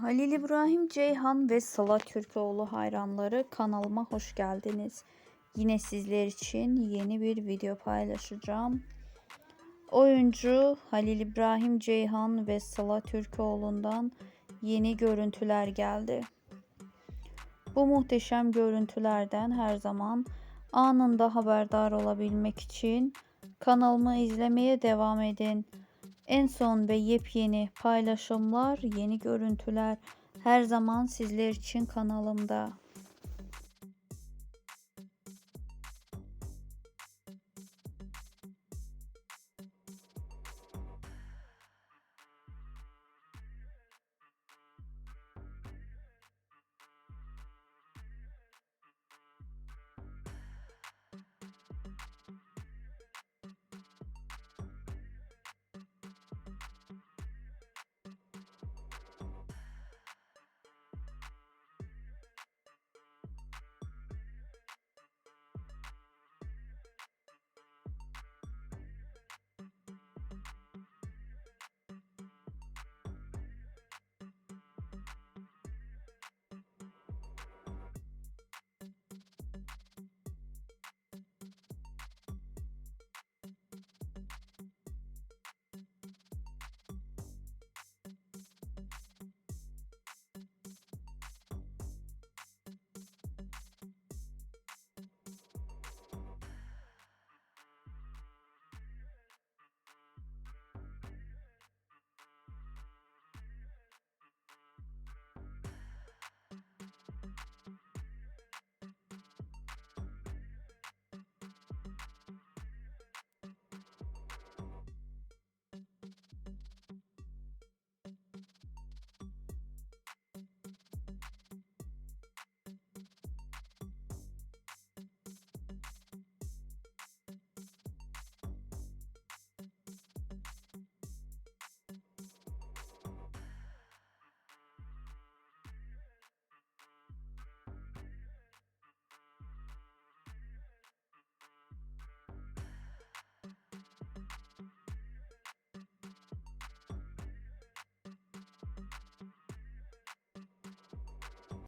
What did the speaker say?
Halil İbrahim Ceyhan ve Sıla Türkoğlu hayranları kanalıma hoş geldiniz. Yine sizler için yeni bir video paylaşacağım. Oyuncu Halil İbrahim Ceyhan ve Sıla Türkoğlu'ndan yeni görüntüler geldi. Bu muhteşem görüntülerden her zaman anında haberdar olabilmek için kanalımı izlemeye devam edin. En son ve yepyeni paylaşımlar, yeni görüntüler her zaman sizler için kanalımda.